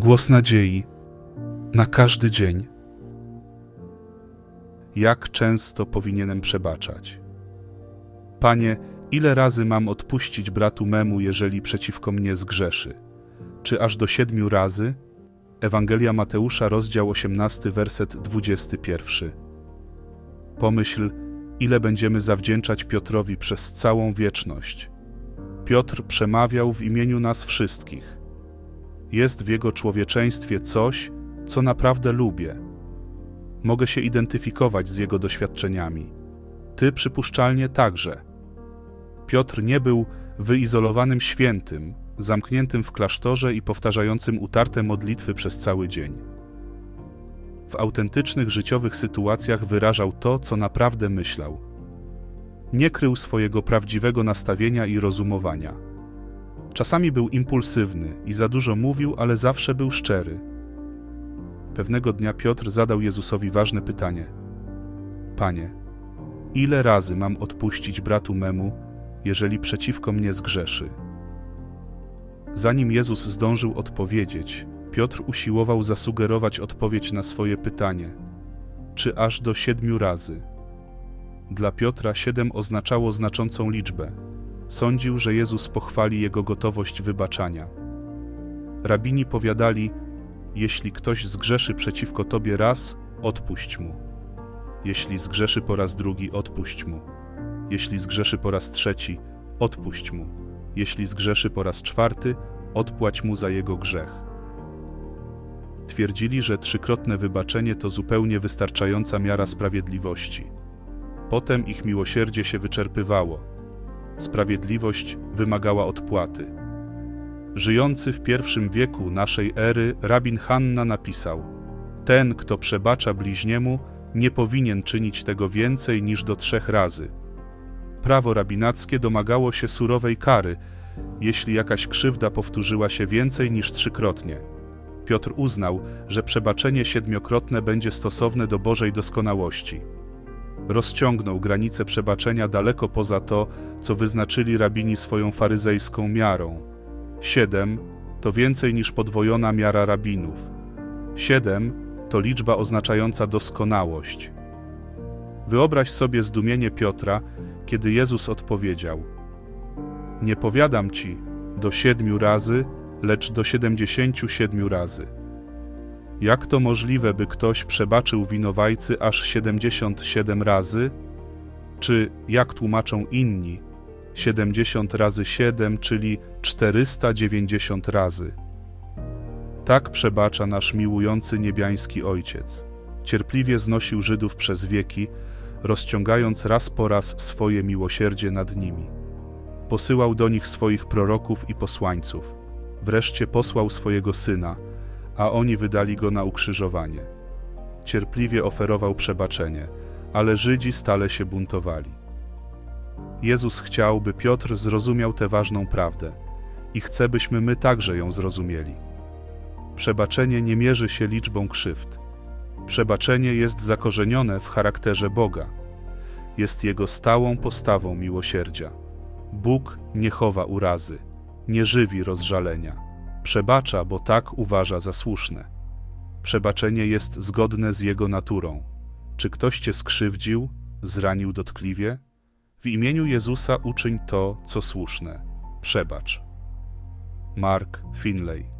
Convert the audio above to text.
Głos nadziei na każdy dzień. Jak często powinienem przebaczać? Panie, ile razy mam odpuścić bratu memu, jeżeli przeciwko mnie zgrzeszy? Czy aż do siedmiu razy? Ewangelia Mateusza, rozdział 18, werset 21. Pomyśl, ile będziemy zawdzięczać Piotrowi przez całą wieczność. Piotr przemawiał w imieniu nas wszystkich. Jest w jego człowieczeństwie coś, co naprawdę lubię. Mogę się identyfikować z jego doświadczeniami. Ty przypuszczalnie także. Piotr nie był wyizolowanym świętym, zamkniętym w klasztorze i powtarzającym utarte modlitwy przez cały dzień. W autentycznych życiowych sytuacjach wyrażał to, co naprawdę myślał. Nie krył swojego prawdziwego nastawienia i rozumowania. Czasami był impulsywny i za dużo mówił, ale zawsze był szczery. Pewnego dnia Piotr zadał Jezusowi ważne pytanie: Panie, ile razy mam odpuścić bratu memu, jeżeli przeciwko mnie zgrzeszy? Zanim Jezus zdążył odpowiedzieć, Piotr usiłował zasugerować odpowiedź na swoje pytanie: czy aż do siedmiu razy? Dla Piotra siedem oznaczało znaczącą liczbę. Sądził, że Jezus pochwali jego gotowość wybaczania. Rabini powiadali: Jeśli ktoś zgrzeszy przeciwko tobie raz, odpuść mu. Jeśli zgrzeszy po raz drugi, odpuść mu. Jeśli zgrzeszy po raz trzeci, odpuść mu. Jeśli zgrzeszy po raz czwarty, odpłać mu za jego grzech. Twierdzili, że trzykrotne wybaczenie to zupełnie wystarczająca miara sprawiedliwości. Potem ich miłosierdzie się wyczerpywało. Sprawiedliwość wymagała odpłaty. Żyjący w pierwszym wieku naszej ery rabin Hanna napisał: Ten, kto przebacza bliźniemu, nie powinien czynić tego więcej niż do trzech razy. Prawo rabinackie domagało się surowej kary, jeśli jakaś krzywda powtórzyła się więcej niż trzykrotnie. Piotr uznał, że przebaczenie siedmiokrotne będzie stosowne do Bożej doskonałości. Rozciągnął granice przebaczenia daleko poza to, co wyznaczyli rabini swoją faryzejską miarą. Siedem to więcej niż podwojona miara rabinów. Siedem to liczba oznaczająca doskonałość. Wyobraź sobie zdumienie Piotra, kiedy Jezus odpowiedział: Nie powiadam ci do siedmiu razy, lecz do siedemdziesięciu siedmiu razy. Jak to możliwe, by ktoś przebaczył winowajcy aż siedemdziesiąt siedem razy? Czy, jak tłumaczą inni, siedemdziesiąt razy siedem, czyli czterysta dziewięćdziesiąt razy? Tak przebacza nasz miłujący niebiański Ojciec. Cierpliwie znosił Żydów przez wieki, rozciągając raz po raz swoje miłosierdzie nad nimi. Posyłał do nich swoich proroków i posłańców. Wreszcie posłał swojego Syna, a oni wydali go na ukrzyżowanie. Cierpliwie oferował przebaczenie, ale Żydzi stale się buntowali. Jezus chciał, by Piotr zrozumiał tę ważną prawdę i chce, byśmy my także ją zrozumieli. Przebaczenie nie mierzy się liczbą krzywd. Przebaczenie jest zakorzenione w charakterze Boga. Jest Jego stałą postawą miłosierdzia. Bóg nie chowa urazy, nie żywi rozżalenia. Przebacza, bo tak uważa za słuszne. Przebaczenie jest zgodne z Jego naturą. Czy ktoś Cię skrzywdził, zranił dotkliwie? W imieniu Jezusa uczyń to, co słuszne. Przebacz. Mark Finlay